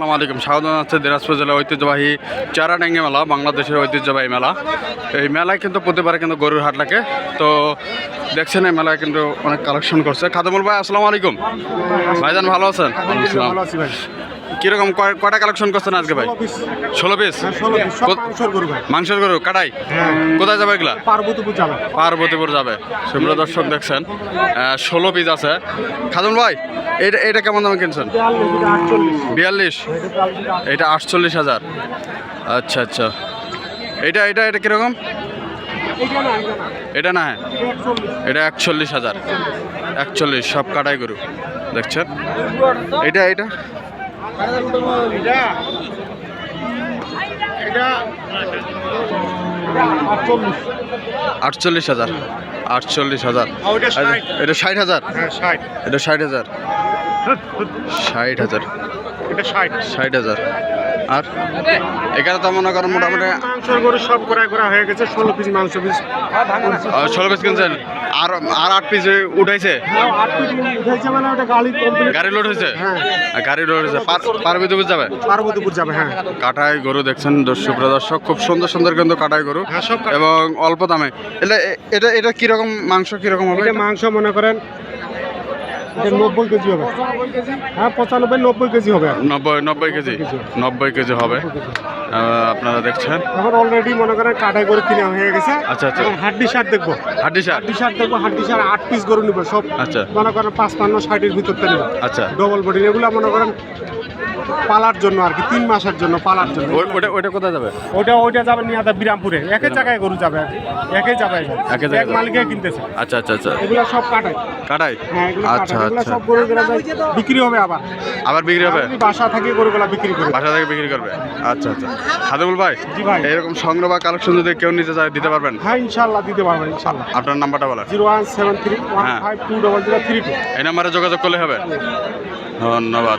আসসালামু আলাইকুম। স্বাগত জানাচ্ছে দিনাজপুর জেলা ঐতিহ্যবাহী চারাডাঙ্গি মেলা, বাংলাদেশের ঐতিহ্যবাহী মেলা। এই মেলায় কিন্তু প্রতিবারে কিন্তু গরুর হাট লাগে। তো দেখছেন এই মেলায় কিন্তু অনেক কালেকশন করছে। খাদমুল ভাই, আসসালামু আলাইকুম। ভাইজান, ভালো আছেন? কীরকম কয়টা কালেকশন করছেন আজকে ভাই? ষোলো পিস হ্যাঁ, মাংসের গরু কাটাই? হ্যাঁ। কোথায় যাবে এগুলা? পার্বতীপুর যাবে। পার্বতীপুর যাবে। সুপ্রিয় দর্শক দেখছেন ষোলো পিস আছে। খাদুন ভাই এটা এটা কেমন দামে কিনছেন? বিয়াল্লিশ। এটা আটচল্লিশ হাজার। আচ্ছা আচ্ছা। এটা এটা এটা কীরকম? এটা না হ্যাঁ। এটা একচল্লিশ হাজার। একচল্লিশ সব কাটাই গরু। দেখছেন? এটা এটা? আটচল্লিশ। হাজার। আটচল্লিশ হাজার। এটা ষাট। হাজার। এটা ষাট হাজার। ষাট হাজার। ষাট হাজার। আর এখানে তো মনে করেন মোটামুটি মাংসের গরু সব করা করা হয়ে গেছে ষোলো পিস মাংস পিস। ষোলো পিস কিনছেন? আর আর আট পিস উঠাইছে? গাড়ি লোড হয়েছে? হ্যাঁ। গাড়ি লোড হয়েছে। পারবিদ্যুৎ যাবে? পার্বতীপুর যাবে হ্যাঁ। কাটাই গরু দেখছেন দর্শক দর্শক খুব সুন্দর সুন্দর কিন্তু কাটাই গরু হ্যাঁ, এবং অল্প দামে। এটা এটা এটা কীরকম মাংস কীরকম হবে? এটা মাংস মনে করেন এটা নব্বই কেজি হবে। হ্যাঁ পঁচানব্বই নব্বই কেজি হবে। নব্বই নব্বই কেজি? নব্বই কেজি। হবে। আপনারা দেখছেন? এখন অলরেডি মনে করেন কাটাই করে কিনা হয়ে গেছে। আচ্ছা, আচ্ছা। হাড্ডি শার্ট দেখব। হাড্ডি শার্ট হাড্ডি শার্ট দেখব হাড্ডি শার্ট আট পিস করে নেব। সব আচ্ছা। মনে করেন পাঁচ পান্ন ষাটের ভিতরটা থেকে আচ্ছা। ডবল বডি এগুলো মনে করেন পালার জন্য আর কি তিন মাসের জন্য পালার জন্য। ওই- ওটা ওটা কোথায় যাবে? ওটা ওইটা যাবে নিয়ে আসা বিরামপুরে। একই জায়গায় গরু যাবে আর। একই জায়গায় যাবে। একই জায়গায় এক। মালিকে কিনতেছে। আচ্ছা আচ্ছা আচ্ছা। এগুলো সব কাটাই কাটাই হ্যাঁ আচ্ছা এগুলো আচ্ছা। সব গরু বিক্রি হবে আবার। আবার বিক্রি হবে? বাসা থেকে গরুগুলা বিক্রি করবে বাসা থেকে বিক্রি করবে? আচ্ছা আচ্ছা। হাদিবুল ভাই জি ভাই। এরকম সংগ্রহ বা কালেকশন যদি কেউ নিতে চায় দিতে পারবেন? হ্যাঁ ইনশাল্লাহ দিতে পারবেন ইনশাল্লাহ আপনার নাম্বারটা বলেন। Zero one seven three one হ্যাঁ। Five two double zero three two. এই নাম্বারে যোগাযোগ করলে হবে? ধন্যবাদ।